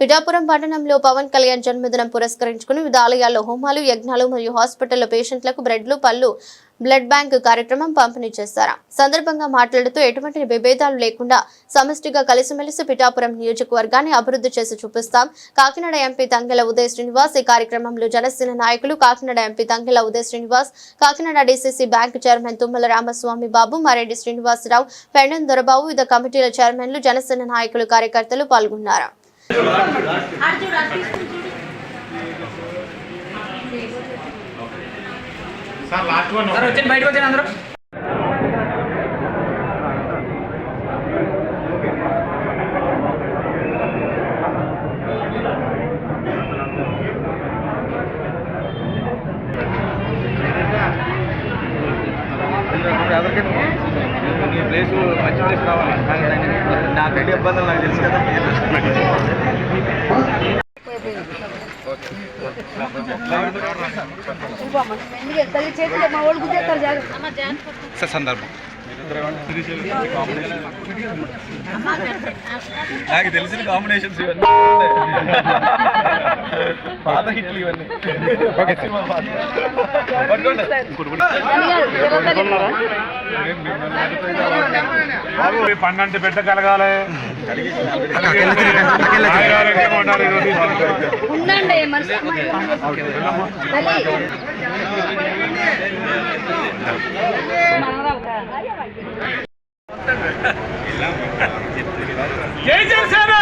పిఠాపురం పట్టణంలో పవన్ కళ్యాణ్ జన్మదినం పురస్కరించుకుని వివిధ ఆలయాల్లో హోమాలు యజ్ఞాలు మరియు హాస్పిటల్లో పేషెంట్లకు బ్రెడ్లు పళ్ళు బ్లడ్ బ్యాంక్ కార్యక్రమం పంపిణీ చేశారు. సందర్భంగా మాట్లాడుతూ ఎటువంటి విభేదాలు లేకుండా సమష్టిగా కలిసిమెలిసి పిఠాపురం నియోజకవర్గాన్ని అభివృద్ధి చేసి చూపిస్తాం. కాకినాడ ఎంపీ తంగెల ఉదయ్ శ్రీనివాస్ ఈ కార్యక్రమంలో జనసేన నాయకులు Kakinada MP Tangella Uday Srinivas Kakinada DCC bank chairman Tummala Ramaswamy Babu Mareddy Srinivasarao Pendem Dorababu వివిధ కమిటీల చైర్మన్లు జనసేన నాయకులు కార్యకర్తలు పాల్గొన్నారు. సార్ లాస్ట్ వన్ సార్ వచ్చి బయటకు వచ్చాను అందరూ. ప్లేస్ మంచి ప్లేస్ కావాలి నాకు ఎన్ని ఇబ్బందులు నాకు తెలుసు కదా సార్ సందర్భం. నాకు తెలిసిన కాంబినేషన్స్ ఇవన్నీ పాత హిట్లు ఇవన్నీ. పన్నంటి ఈరోజు. ఉండండి మనసు జై జనసేన